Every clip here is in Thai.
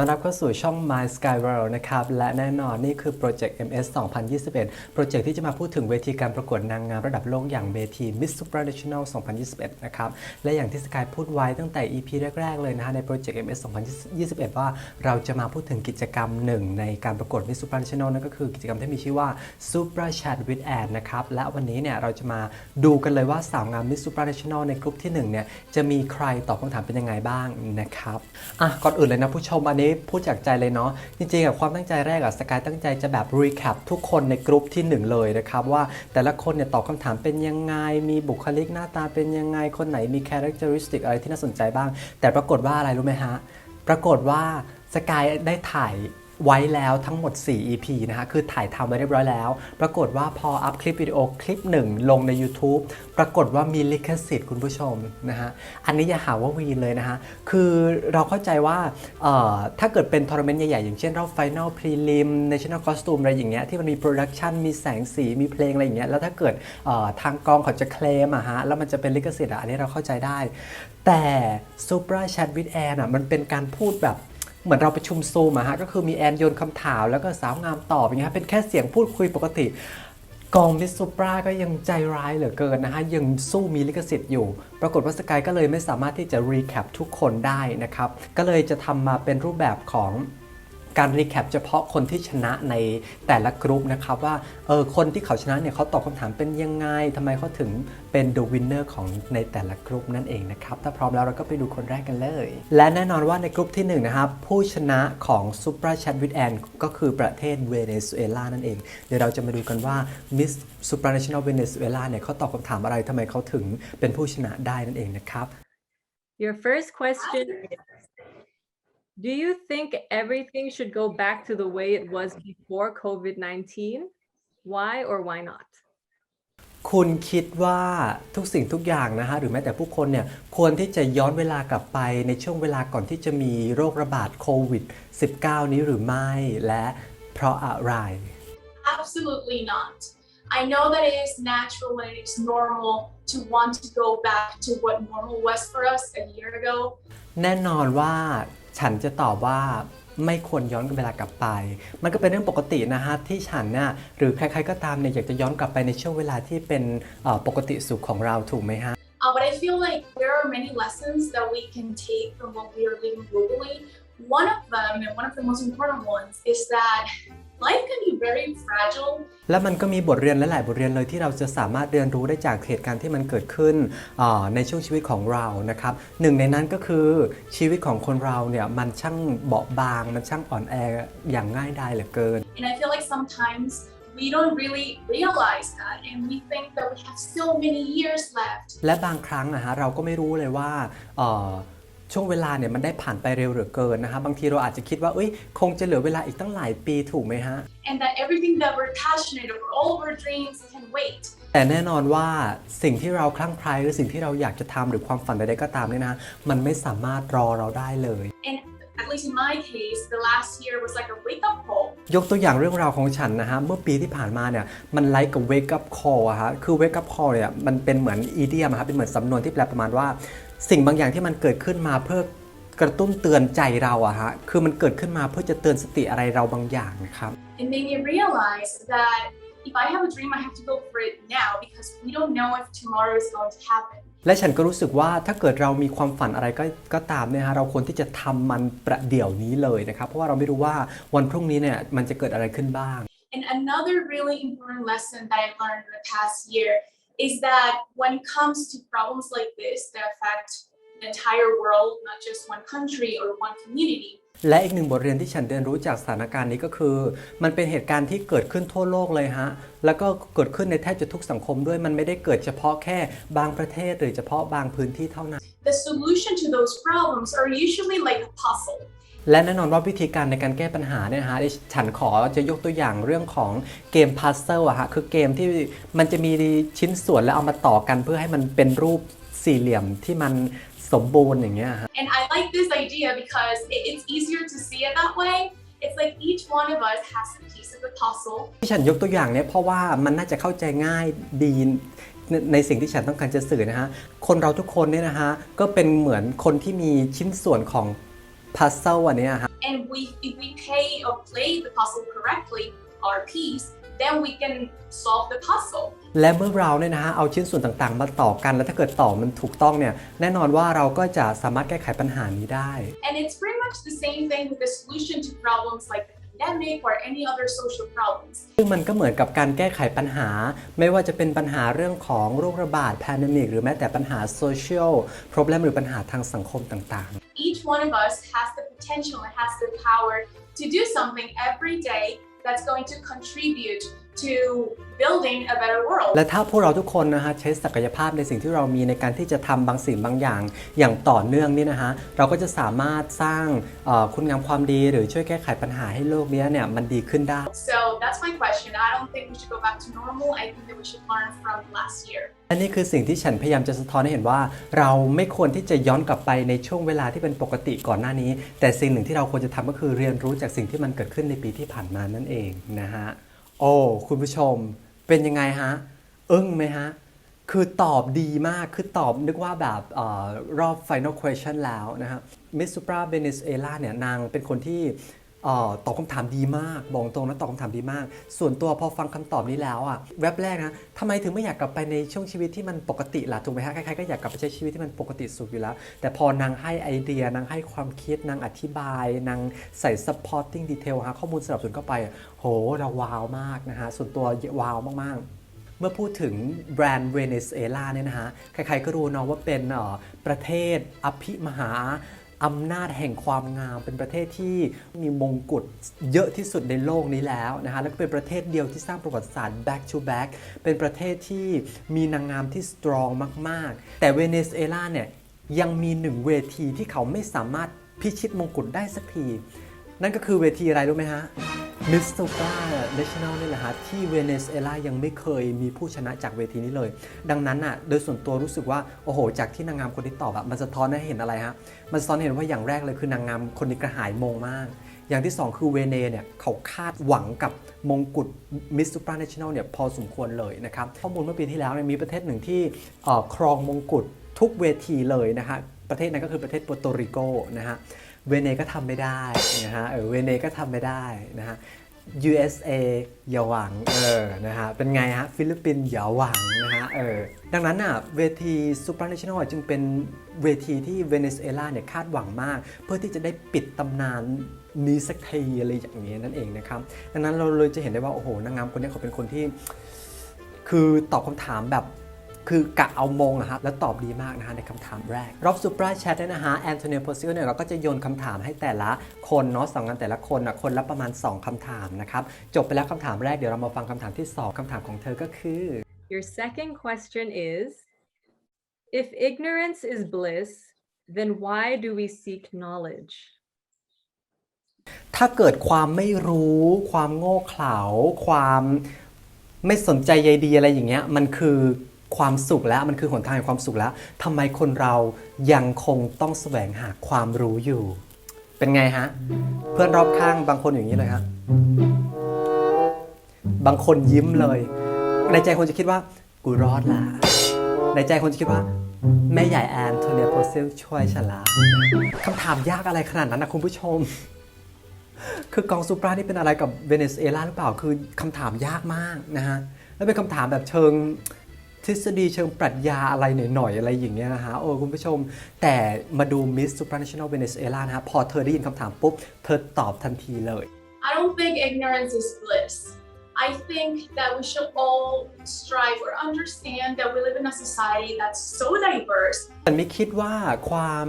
ต้อนรับเข้าสู่ช่อง My Sky World นะครับ และแน่นอนนี่คือโปรเจกต์ MS 2021 โปรเจกต์ที่จะมาพูดถึงเวทีการประกวดนางงามระดับโลกอย่างเวที Miss Supranational 2021 นะครับ และอย่างที่สกายพูดไว้ตั้งแต่ EP แรก ๆ เลยนะฮะในโปรเจกต์ MS 2021 ว่าเราจะมาพูดถึงกิจกรรมหนึ่งในการประกวด Miss Supranational นั่นก็คือกิจกรรมที่มีชื่อว่า Supra Chat with Anne นะครับ และวันนี้เนี่ยเราจะมาดูกันเลยว่าสาวงาม Miss Supranational ในกลุ่มที่หนึ่งเนี่ยจะมีใครตอบคำถามเป็นยังไงบ้างนะครับอะก่อนอื่นเลยนะผู้ชมอันนี้พูดจากใจเลยเนาะจริงๆกับความตั้งใจแรกอะสกายตั้งใจจะแบบรีแคปทุกคนในกลุ่มที่หนึ่งเลยนะครับว่าแต่ละคนเนี่ยตอบคำถามเป็นยังไง มีบุคลิกหน้าตาเป็นยังไง คนไหนมีคุณลักษณะอะไรที่น่าสนใจบ้าง แต่ปรากฏว่าอะไรรู้ไหมฮะ ปรากฏว่าสกายได้ถ่าย ไว้แล้วทั้งหมด 4 EP นะฮะ คือถ่ายทำไว้เรียบร้อยแล้ว ปรากฏว่าพออัพคลิปวิดีโอคลิปหนึ่งลงใน YouTube ปรากฏว่ามีลิขสิทธิ์คุณผู้ชมนะฮะ อันนี้อย่าหาว่าวีนเลยนะฮะ คือเราเข้าใจว่าถ้าเกิดเป็นทัวร์นาเมนต์ใหญ่ ๆ อย่างเช่นรอบ Final Prelim National Costume อะไรอย่างเงี้ยที่มันมีโปรดักชันมีแสงสีมีเพลงอะไรอย่างเงี้ยแล้วถ้าเกิดทางกองเขาจะเคลมอะฮะแล้วมันจะเป็นลิขสิทธิ์อะอันนี้เราเข้าใจได้ แต่ Supra Chat with Anne อะมันเป็นการพูดแบบ เหมือนเราประชุมซูมอะฮะก็คือมีแอนโยนคำถามแล้วก็สาวงามตอบอย่างเงี้ยเป็นแค่เสียงพูดคุยปกติ กองมิสซูปราก็ยังใจร้ายเหลือเกินนะฮะ ยังสู้มีลิขสิทธิ์อยู่ ปรากฏว่าสกายก็เลยไม่สามารถที่จะรีแคปทุกคนได้นะครับ ก็เลยจะทำมาเป็นรูปแบบของ การรีแคปเฉพาะคนที่ชนะในแต่ละกรุ๊ปนะครับว่าเออคนที่เขาชนะเนี่ยเขาตอบคำถามเป็นยังไงทำไมเขาถึงเป็น the winner ของในแต่ละกรุ๊ปนั่นเองนะครับ ถ้าพร้อมแล้วเราก็ไปดูคนแรกกันเลย และแน่นอนว่าในกรุ๊ปที่หนึ่งนะครับผู้ชนะของ Supra Chat with Ann ก็คือประเทศเวเนซุเอลานั่นเอง เดี๋ยวเราจะมาดูกันว่า Miss Supranational Venezuela เนี่ยเขาตอบคำถามอะไรทำไมเขาถึงเป็นผู้ชนะได้นั่นเองนะครับ Your first question is Do you think everything should go back to the way it was before COVID 19? Why or why not? คุณคิดว่าทุกสิ่งทุกอย่างนะฮะหรือแม้แต่ผู้คนเนี่ยควรที่จะย้อนเวลากลับไปในช่วงเวลาก่อนที่จะมีโรคระบาดโควิด -19 นี้หรือไม่และเพราะอะไร Absolutely not. I know that it is natural and it is normal to want to go back to what normal was for us a year ago. แน่นอนว่า ฉันจะตอบว่าไม่ควรย้อนเวลากลับไป มันก็เป็นเรื่องปกตินะฮะที่ฉันน่ะหรือใครๆก็ตามเนี่ยอยากจะย้อนกลับไปในช่วงเวลาที่เป็นปกติสุขของเราถูกไหมฮะ Uh, but I feel like there are many lessons that we can take from what we are living globally. One of them, and one of the most important ones, is that life can be very fragile และมันก็มีบทเรียนหลายๆบทเรียนเลยที่เราจะสามารถเรียนรู้ได้จากเหตุการณ์ที่มันเกิดขึ้นอ่าในช่วงชีวิตของเรานะครับหนึ่งในนั้นก็คือชีวิตของคนเราเนี่ยมันช่างเบาบาง มันช่างอ่อนแออย่างง่ายดายเหลือเกิน And I feel like sometimes we don't really realize that and we think that we have so many years left. และบางครั้งนะฮะเราก็ไม่รู้เลยว่าเอ่อ ช่วงเวลาเนี่ยมันได้ผ่านไปเร็วเหลือเกินนะฮะบางทีเราอาจจะคิดว่าเอ้ยคงจะเหลือเวลาอีกตั้งหลายปีถูกไหมฮะ And that everything that we're passionate over, all of our dreams can wait. แต่แน่นอนว่าสิ่งที่เราคลั่งไคล้หรือสิ่งที่เราอยากจะทำหรือความฝันใดๆก็ตามเนี่ยนะมันไม่สามารถรอเราได้เลย And at least in my case, the last year was like a wake up call. ยกตัวอย่างเรื่องราวของฉันนะฮะเมื่อปีที่ผ่านมาเนี่ยมันไลค์กับ wake up call อะฮะคือ wake up call เนี่ยมันเป็นเหมือน idiom อะครับเป็นเหมือนสำนวนที่แปลประมาณว่า สิ่งบางอย่างที่มันเกิดขึ้นมาเพื่อกระตุ้นเตือนใจเราอะฮะคือมันเกิดขึ้นมาเพื่อจะเตือนสติอะไรเราบางอย่างนะครับ It made me realize that if I have a dream, I have to go for it now because we don't know if tomorrow is going to happen. และฉันก็รู้สึกว่าถ้าเกิดเรามีความฝันอะไรก็ก็ตามเนี่ยฮะเราควรที่จะทำมันประเดี๋ยวนี้เลยนะครับ เพราะว่าเราไม่รู้ว่าวันพรุ่งนี้เนี่ยมันจะเกิดอะไรขึ้นบ้าง And another really important lesson that I learned in the past year is that when it comes to problems like this that affect the entire world, not just one country or one community, และอีกหนึ่งบทเรียนที่ฉันเรียนรู้จากสถานการณ์นี้ก็คือ มันเป็นเหตุการณ์ที่เกิดขึ้นทั่วโลกเลยฮะ แล้วก็เกิดขึ้นในแทบจะทุกสังคมด้วยมันไม่ได้เกิดเฉพาะแค่บางประเทศหรือเฉพาะบางพื้นที่เท่านั้น the solution to those problems are usually like a puzzle. และแน่นอนว่าวิธีการในการแก้ปัญหาเนี่ยนะฮะฉันขอจะยกตัวอย่างเรื่องของเกมพัซเซิลอะฮะคือเกมที่มันจะมีชิ้นส่วนแล้วเอามาต่อกันเพื่อให้มันเป็นรูปสี่เหลี่ยมที่มันสมบูรณ์อย่างเงี้ยฮะ And I like this idea because it- it's easier to see it that way. It's like each one of us has a piece of the puzzle. ที่ฉันยกตัวอย่างเนี่ยเพราะว่ามันน่าจะเข้าใจง่ายดีในในสิ่งที่ฉันต้องการจะสื่อนะฮะ คนเราทุกคนเนี่ยนะฮะ ก็เป็นเหมือนคนที่มีชิ้นส่วนของ พัซเซิลอันเนี้ยฮะ And we, if we pay or play the puzzle correctly, our piece, then we can solve the puzzle. และเมื่อเราเนี่ยนะฮะเอาชิ้นส่วนต่างๆ มาต่อกัน แล้วถ้าเกิดต่อมันถูกต้องเนี่ยแน่นอนว่าเราก็จะสามารถแก้ไขปัญหานี้ได้ And it's pretty much the same thing with the solution to problems like the pandemic or any other social problems. ซึ่งมันก็เหมือนกับการแก้ไขปัญหา ไม่ว่าจะเป็นปัญหาเรื่องของโรคระบาด pandemic หรือแม้แต่ปัญหา social problem หรือปัญหาทางสังคมต่าง Each one of us has the potential and has the power to do something every day that's going to contribute to building a better world. ๆและถ้าพวกเราทุกคนนะฮะใช้ศักยภาพในสิ่งที่เรามีในการที่จะทำบางสิ่งบางอย่าง อย่างต่อเนื่องนี่นะฮะเราก็จะสามารถสร้างเอ่อคุณงามความดีหรือช่วยแก้ไขปัญหาให้โลกเนี้ยเนี่ยมันดีขึ้นได้ So that's my question. I don't think we should go back to normal. I think that we should learn from last year. อันนี้คือสิ่งที่ฉันพยายามจะสะท้อนให้เห็นว่า เราไม่ควรที่จะย้อนกลับไปในช่วงเวลาที่เป็นปกติก่อนหน้านี้ แต่สิ่งหนึ่งที่เราควรจะทำก็คือเรียนรู้จากสิ่งที่มันเกิดขึ้นในปีที่ผ่านมานั่นเองนะฮะ โอ้คุณผู้ชมเป็นยังไงฮะอึ้งไหมฮะ คือตอบดีมากคือตอบนึกว่าแบบออรอบ Final Question แล้วนะฮะมิสซูปราเบเนสเอลาเนี่ยนางเป็นคนที่ ตอบคำถามดีมาก บอกตรงนะตอบคำถามดีมาก ส่วนตัวพอฟังคำตอบนี้แล้วอะแวบแรกนะทำไมถึงไม่อยากกลับไปในช่วงชีวิตที่มันปกติล่ะถูกไหมฮะใครๆก็อยากกลับไปใช้ชีวิตที่มันปกติสุขอยู่แล้ว แต่พอนางให้ไอเดียนางให้ความคิดนางอธิบายนางใส่ supporting detail หาข้อมูลสนับสนุนเข้าไป โหเราว้าวมากนะฮะส่วนตัวว้าวมากๆเมื่อพูดถึงแบรนด์เวเนซุเอลาเนี่ยนะฮะ ใครๆก็รู้เนาะว่าเป็นอ่อประเทศอภิมหา อำนาจแห่งความงาม เป็นประเทศที่มีมงกุฎเยอะที่สุดในโลกนี้แล้วนะคะแล้วก็เป็นประเทศเดียวที่สร้างประวัติศาสตร์ back to back เป็นประเทศที่มีนางงามที่สตรองมาก ๆ แต่เวเนซุเอลาเนี่ยยังมีหนึ่งเวทีที่เขาไม่สามารถพิชิตมงกุฎได้สักที นั่นก็คือเวทีอะไรรู้ไหมฮะ มิส s ู r าเนชั่นแนลนี่แหละฮะที่เวเนซุเอลายังไม่เคยมีผู้ชนะจากเวทีนี้เลย ดังนั้นอะโดยส่วนตัวรู้สึกว่า โอ้โห จากที่นางงามคนที่ตอบอะมันสะท้อนให้เห็นอะไรฮะมันสะท้อนเห็นว่าอย่างแรกเลยคือนางงามคนนี้กระหายมงมาก อย่างที่ 2 คือเวเนเนี่ยเขาคาดหวังกับมงกุฎมิส s ู r าเนชั่นแนลเนี่ยพอสมควรเลยนะครับข้อมูลเมื่อปีที่แล้วเนี่ยมีประเทศหนึ่งที่ครองมงกุฎทุกเวทีเลยนะฮะประเทศนั้นก็คือประเทศโปรโตริโกนะฮะ เวเนก็ทำไม่ได้นะฮะเออเวเนก็ทำไม่ได้นะฮะ USA อย่าหวังเออนะฮะเป็นไงฮะฟิลิปปินส์อย่าหวังนะฮะเออดังนั้นอะเวที supranational จึงเป็นเวทีที่เวเนซุเอลาเนี่ยคาดหวังมาก เพื่อที่จะได้ปิดตำนานนี้สักทีอะไรอย่างนี้นั่นเองนะครับดังนั้นเราเลยจะเห็นได้ว่า โอ้โหนางงามคนนี้เขาเป็นคนที่ คือตอบคำถามแบบ คือกะเอามงอะครับแล้วตอบดีมากนะฮะในคำถามแรก รอบซูเปอร์แชทเนี่ยนะฮะแอนโทนีโพซิลเนี่ยเราก็จะโยนคำถามให้แต่ละคนเนาะสองกันแต่ละคนอะคนละประมาณ 2คำถามนะครับ จบไปแล้วคำถามแรกเดี๋ยวเรามาฟังคำถามที่ 2คำถามของเธอก็คือ Your second question is If ignorance is bliss, then why do we seek knowledge? ถ้าเกิดความไม่รู้ ความโง่เขลาความไม่สนใจใยดีอะไรอย่างเงี้ยมันคือ ความสุขแล้วมันคือหนทางแห่งความสุขแล้วทำไมคนเรายังคงต้องแสวงหาความรู้อยู่ เป็นไงฮะ เพื่อนรอบข้างบางคนอย่างนี้เลยฮะบางคนยิ้มเลย ในใจคนจะคิดว่า กูรอดละในใจคนจะคิดว่าแม่ใหญ่แอนโทเนียโพเซลช่วยฉันละคำถามยากอะไรขนาดนั้นนะคุณผู้ชม คือกองซูปรานี่เป็นอะไรกับเวเนซุเอลาหรือเปล่า คือคำถามยากมากนะฮะ แล้วเป็นคำถามแบบเชิง ฤษฎีเชิงปรัชญาอะไรหน่อยๆอะไรอย่างเงี้ยนะฮะโอ้คุณผู้ชม แต่มาดูมิสซูปรา n นชั่นแนลเวเนซุเอลานะฮะพอเธอได้ยินคำถามปุ๊บ เธอตอบทันทีเลย I don't think ignorance is bliss. I think that we should all strive or understand that we live in a society that's so diverse ฉันไม่คิดว่าความ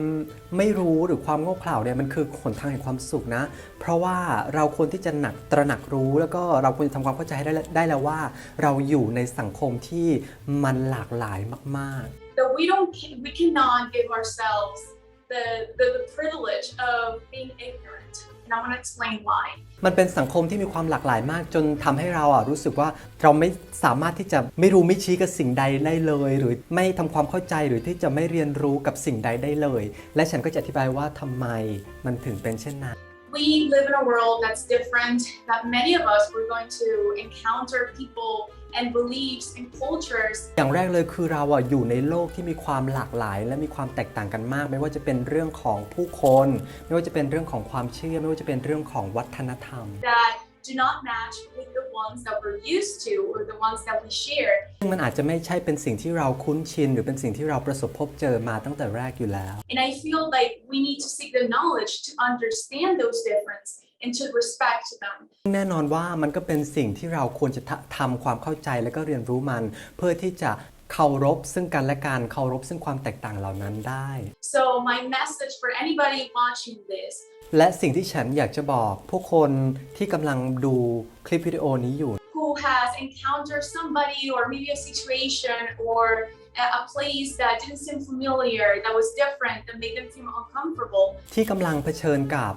ไม่รู้หรือความโง่เขลาเนี่ยมันคือหนทางแห่งความสุขนะ เพราะว่าเราควรที่จะหนักตระหนักรู้แล้วก็เราควรจะทำความเข้าใจให้ได้ได้แล้วว่า เราอยู่ในสังคมที่มันหลากหลายมากๆ that we don't we cannot give ourselves the, the the privilege of being ignorant and i want to explain why มันเป็นสังคมที่มีความหลากหลายมาก จนทำให้เราอะรู้สึกว่าเราไม่สามารถที่จะไม่รู้ไม่ชี้กับสิ่งใดได้เลย หรือไม่ทำความเข้าใจหรือที่จะไม่เรียนรู้กับสิ่งใดได้เลย และฉันก็จะอธิบายว่าทำไมมันถึงเป็นเช่นนั้น we live in a world that's different that many of us we're going to encounter people and beliefs and cultures อย่างแรกเลยคือเราอะอยู่ในโลกที่มีความหลากหลาย และมีความแตกต่างกันมาก ไม่ว่าจะเป็นเรื่องของผู้คน ไม่ว่าจะเป็นเรื่องของความเชื่อ ไม่ว่าจะเป็นเรื่องของวัฒนธรรม that do not match with the ones that we're used to or the ones that we share. ซึ่งมันอาจจะไม่ใช่เป็นสิ่งที่เราคุ้นชิน หรือเป็นสิ่งที่เราประสบพบเจอมาตั้งแต่แรกอยู่แล้ว And I feel like we need to seek the knowledge to understand those differences and to respect them. แน่นอนว่ามันก็เป็นสิ่งที่เราควรจะทำทำความเข้าใจและก็เรียนรู้มัน เพื่อที่จะเคารพซึ่งกันและกันเคารพซึ่งความแตกต่างเหล่านั้นได้ So my message for anybody watching this และสิ่งที่ฉันอยากจะบอกผู้คนที่กำลังดูคลิปวิดีโอนี้อยู่ who has encountered somebody or maybe a situation or a place that didn't seem familiar, that was different, that made them feel uncomfortable. ที่กำลังเผชิญกับ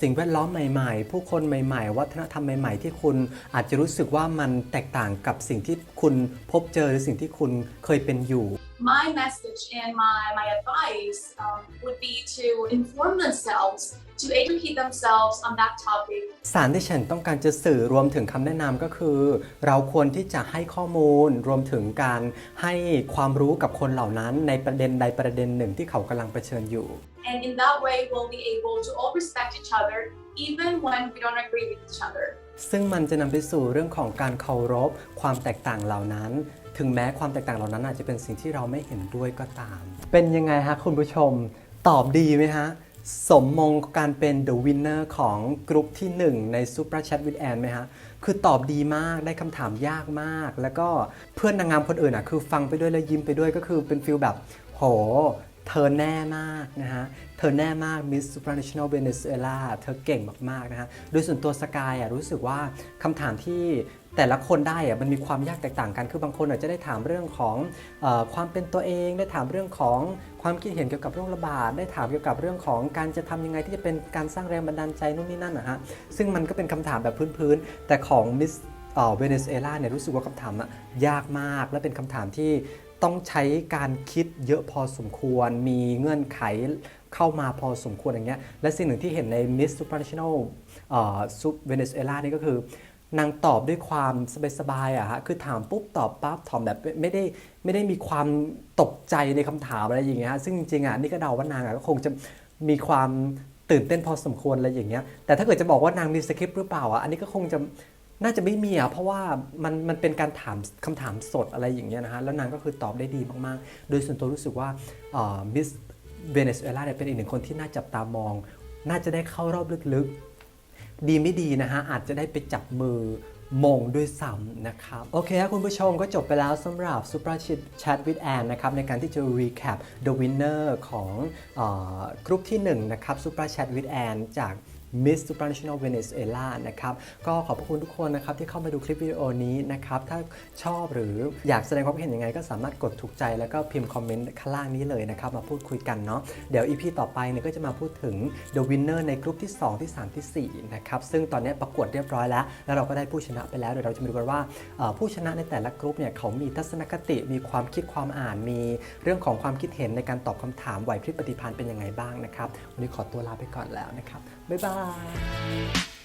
สิ่งแวดล้อมใหม่ๆ ผู้คนใหม่ๆ วัฒนธรรมใหม่ๆ ที่คุณอาจจะรู้สึกว่ามันแตกต่างกับสิ่งที่คุณพบเจอหรือสิ่งที่คุณเคยเป็นอยู่ My message and my, my advice um, would be to inform themselves, to educate themselves on that topic, สารที่ฉันต้องการจะสื่อรวมถึงคำแนะนำก็คือ เราควรที่จะให้ข้อมูลรวมถึงการให้ความรู้กับคนเหล่านั้นในประเด็นใดประเด็นหนึ่งที่เขากำลังเผชิญอยู่ and in that way, we'll be able to all respect each other, even when we don't agree with each other. ซึ่งมันจะนำไปสู่เรื่องของการเคารพความแตกต่างเหล่านั้น ถึงแม้ความแตกต่างเหล่านั้นอาจจะเป็นสิ่งที่เราไม่เห็นด้วยก็ตาม เป็นยังไงฮะคุณผู้ชมตอบดีไหมฮะ สมมงการเป็น The Winner ของกรุ๊ปที่ 1 ใน Super Chat with Ann ไหมฮะ คือตอบดีมากได้คำถามยากมาก แล้วก็เพื่อนนางงามคนอื่นอะคือฟังไปด้วยแล้วยิ้มไปด้วยก็คือเป็นฟิลแบบ โห เธอแน่มากนะฮะ เธอแน่มาก Miss Supranational Venezuela เธอเก่งมาก ๆ นะฮะ โดยส่วนตัวสกายอะรู้สึกว่าคำถามที่ แต่ละคนได้อะมันมีความยากแตกต่างกัน คือบางคนอาจจะได้ถามเรื่องของอความเป็นตัวเอง ได้ถามเรื่องของความคิดเห็นเกี่ยวกับโรคระบาด ได้ถามเกี่ยวกับเรื่องของการจะทำยังไงที่จะเป็นการสร้างแรงบันดาลใจนู่นนี่นั่นนะฮะ ซึ่งมันก็เป็นคำถามแบบพื้นๆ แต่ของ Miss เวเนซุเอลาเนี่ยรู้สึกว่าคำถามอะยากมาก และเป็นคำถามที่ต้องใช้การคิดเยอะพอสมควร มีเงื่อนไขเข้ามาพอสมควรอย่างเงี้ย และสิ่งหนึ่งที่เห็นใน Miss Supranational ซุปเวเนซุเอลานี่ก็คือ นางตอบด้วยความสบายๆอะฮะคือถามปุ๊บตอบปั๊บตอบแบบไม่ได้ไม่ได้มีความตกใจในคำถามอะไรอย่างเงี้ยซึ่งจริงๆอะนี่ก็เดาว่านางอะก็คงจะมีความตื่นเต้นพอสมควรอะไรอย่างเงี้ยแต่ถ้าเกิดจะบอกว่านางมีสคริปต์หรือเปล่าอะอันนี้ก็คงจะน่าจะไม่มีอะเพราะว่ามันมันเป็นการถามคำถามสดอะไรอย่างเงี้ยนะฮะแล้วนางก็คือตอบได้ดีมากๆ โดยส่วนตัวรู้สึกว่ามิสเวเนซุเอลาเนี่ยเป็นอีกหนึ่งคนที่น่าจับตามอง น่าจะได้เข้ารอบลึกๆ ดีไม่ดีนะฮะ อาจจะได้ไปจับมือมงด้วยซ้ำนะครับ โอเคครับคุณผู้ชมก็จบไปแล้วสำหรับ Super Chat with Anne นะครับ ในการที่จะ recap the winner ของอกรุ๊ปที่1นะครับ Super Chat with Anne จาก Miss Supranational Venezuela นะครับก็ขอบพระคุณทุกคนนะครับที่เข้ามาดูคลิปวิดีโอนี้นะครับถ้าชอบหรืออยากแสดงความคิดเห็นยังไง ก็สามารถกดถูกใจแล้วก็พิมพ์คอมเมนต์ข้างล่างนี้เลยนะครับมาพูดคุยกันเนาะเดี๋ยว EP ต่อไปเนี่ยก็จะมาพูดถึง The Winner ในกรุ๊ปที่ 2 ที่ 3 ที่ 4 นะครับ ซึ่งตอนนี้ประกวดเรียบร้อยแล้ว แล้วเราก็ได้ผู้ชนะไปแล้ว เดี๋ยวเราจะมาดูกันว่าผู้ชนะในแต่ละกรุ๊ปเนี่ยเขามีทัศนคติมีความคิดความอ่านมีเรื่องของความคิดเห็นในการตอบคำถามไหวพริบปฏิภาณเป็นยังไงบ้างนะครับวันนี้ขอตัวลาไปก่อนแล้วนะครับบ๊ายบาย